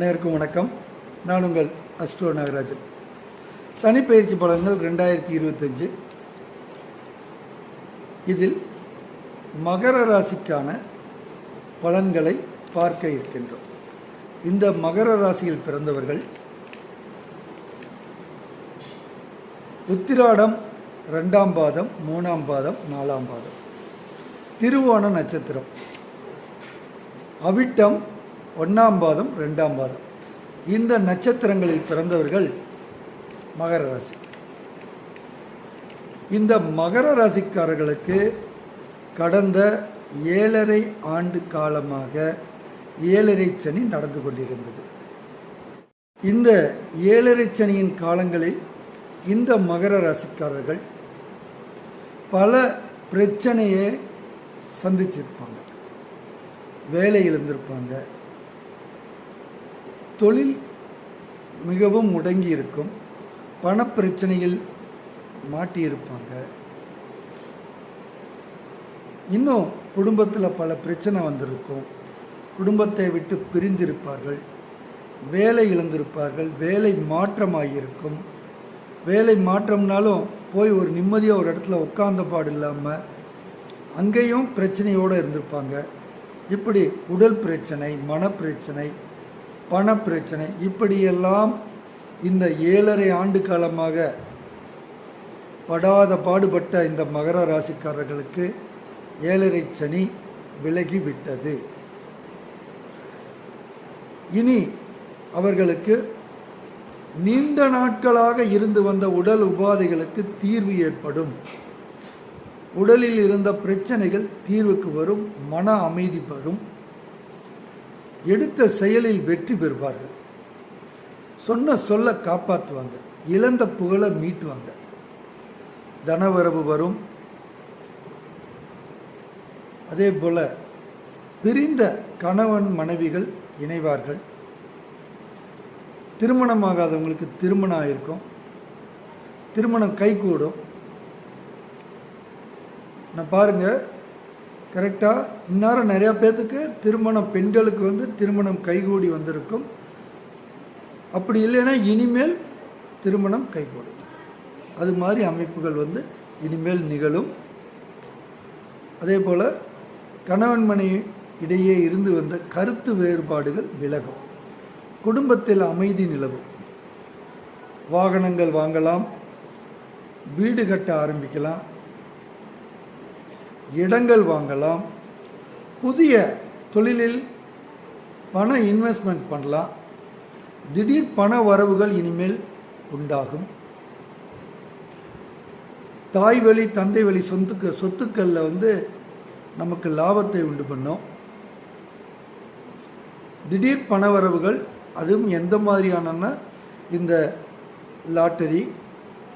அனைவருக்கும் வணக்கம். நான் உங்கள் அஸ்ட்ரோ நாகராஜன். சனி பயிற்சி பலன்கள் ரெண்டாயிரத்தி இருபத்தஞ்சு. இதில் மகர ராசிக்கான பலன்களை பார்க்க இருக்கின்றோம். இந்த மகர ராசியில் பிறந்தவர்கள் உத்திராடம் ரெண்டாம் பாதம் மூணாம் பாதம் நாலாம் பாதம். திருவோண நட்சத்திரம். அவிட்டம் ஒன்றாம் பாதம் ரெண்டாம் பாதம். இந்த நட்சத்திரங்களில் பிறந்தவர்கள் மகர ராசி. இந்த மகர ராசிக்காரர்களுக்கு கடந்த ஏழரை ஆண்டு காலமாக ஏழரை சனி நடந்து கொண்டிருந்தது. இந்த ஏழரை சனியின் காலங்களில் இந்த மகர ராசிக்காரர்கள் பல பிரச்சனையை சந்திச்சிருப்பாங்க. வேலை இழந்திருப்பாங்க. தொழில் மிகவும் முடங்கி இருக்கும் பணப்பிரச்சனையில் மாட்டியிருப்பாங்க. இன்னும் குடும்பத்தில் பல பிரச்சனை வந்திருக்கும். குடும்பத்தை விட்டு பிரிந்திருப்பார்கள். வேலை இழந்திருப்பார்கள். வேலை மாற்றமாகியிருக்கும் வேலை மாற்றம்னாலும் போய் ஒரு நிம்மதியாக ஒரு இடத்துல உட்கார்ந்த பாடு இல்லாமல் அங்கேயும் பிரச்சனையோடு இருந்திருப்பாங்க. இப்படி உடல் பிரச்சனை மனப்பிரச்சனை பணப்பிரச்சனை இப்படியெல்லாம் இந்த ஏழரை ஆண்டு காலமாக படாத பாடுபட்ட இந்த மகர ராசிக்காரர்களுக்கு ஏழரை சனி விலகி விட்டது இனி அவர்களுக்கு நீண்ட நாட்களாக இருந்து வந்த உடல் உபாதைகளுக்கு தீர்வு ஏற்படும். உடலில் இருந்த பிரச்சனைகள் தீர்வுக்கு வரும் மன அமைதி வரும். எடுத்த செயலில் வெற்றி பெறுவார்கள். சொன்ன சொல்ல காப்பாற்றுவாங்க இழந்த புகழை மீட்டுவாங்க. தனவரவு வரும். அதே போல பிரிந்த கணவன் மனைவிகள் இணைவார்கள். திருமணமாகாதவங்களுக்கு திருமணம் ஆயிருக்கும். திருமணம் கைகூடும் நான் பாருங்கள் கரெக்டாக இந்நேரம் நிறையா பேர்த்துக்கு திருமணம் பெண்களுக்கு வந்து திருமணம் கைகூடி வந்திருக்கும். அப்படி இல்லைன்னா இனிமேல் திருமணம் கைகூடும். அது மாதிரி அமைப்புகள் வந்து இனிமேல் நிகழும். அதே போல் கணவன் மனை இடையே இருந்து வந்த கருத்து வேறுபாடுகள் விலகும். குடும்பத்தில் அமைதி நிலவும். வாகனங்கள் வாங்கலாம் வீடு கட்ட ஆரம்பிக்கலாம். இடங்கள் வாங்கலாம். புதிய தொழிலில் பண இன்வெஸ்ட்மெண்ட் பண்ணலாம். திடீர் பண வரவுகள் இனிமேல் உண்டாகும். தாய் வழி தந்தை வழி சொத்துக்கு சொத்துக்களில் வந்து நமக்கு லாபத்தை உண்டு பண்ணோம். திடீர் பண வரவுகள் அதுவும் எந்த மாதிரியான இந்த லாட்டரி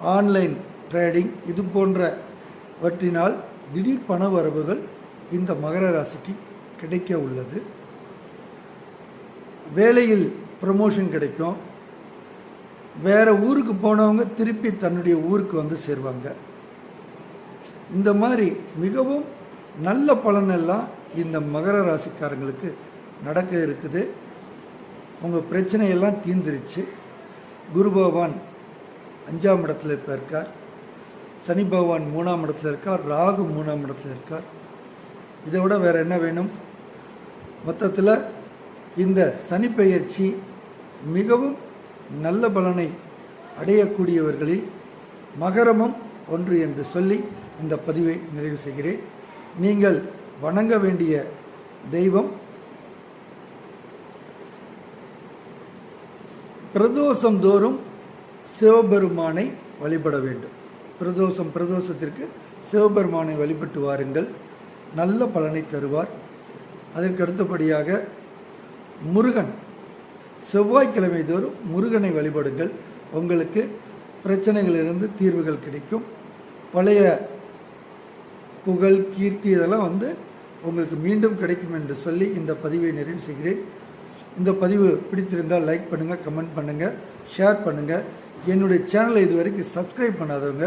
ஆன்லைன் ட்ரேடிங் இது போன்றவற்றினால் திடீர் பண வரவுகள் இந்த மகர ராசிக்கு கிடைக்க உள்ளது. வேலையில் ப்ரமோஷன் கிடைக்கும். வேறு ஊருக்கு போனவங்க திருப்பி தன்னுடைய ஊருக்கு வந்து சேருவாங்க. இந்த மாதிரி மிகவும் நல்ல பலனெல்லாம் இந்த மகர ராசிக்காரங்களுக்கு நடக்க இருக்குது. உங்கள் பிரச்சனையெல்லாம் தீந்துருச்சு குரு பகவான் அஞ்சாம் இடத்துல இப்போ இருக்கார். சனி பகவான் மூணாம் இடத்துல இருக்கார் ராகு மூணாம் இடத்துல இருக்கார். இதை விட வேறு என்ன வேணும்? மொத்தத்தில் இந்த சனிப்பெயர்ச்சி மிகவும் நல்ல பலனை அடையக்கூடியவர்களில் மகரமும் ஒன்று என்று சொல்லி இந்த பதிவை நிறைவு செய்கிறேன். நீங்கள் வணங்க வேண்டிய தெய்வம் பிரதோஷம் தோறும் சிவபெருமானை வழிபட வேண்டும். பிரதோஷம் பிரதோஷத்திற்கு சிவபெருமானை வழிபட்டு வாருங்கள். நல்ல பலனை தருவார். அதற்கு அடுத்தபடியாக முருகன். செவ்வாய்க்கிழமை தோறும் முருகனை வழிபடுங்கள். உங்களுக்கு பிரச்சனைகளிலிருந்து தீர்வுகள் கிடைக்கும். பழைய புகழ் கீர்த்தி இதெல்லாம் வந்து உங்களுக்கு மீண்டும் கிடைக்கும் என்று சொல்லி இந்த பதிவை நிறைவு செய்கிறேன். இந்த பதிவு பிடித்திருந்தால் லைக் பண்ணுங்கள் கமெண்ட் பண்ணுங்கள் ஷேர் பண்ணுங்கள் என்னுடைய சேனலை இது வரைக்கும் சப்ஸ்கிரைப் பண்ணாதவங்க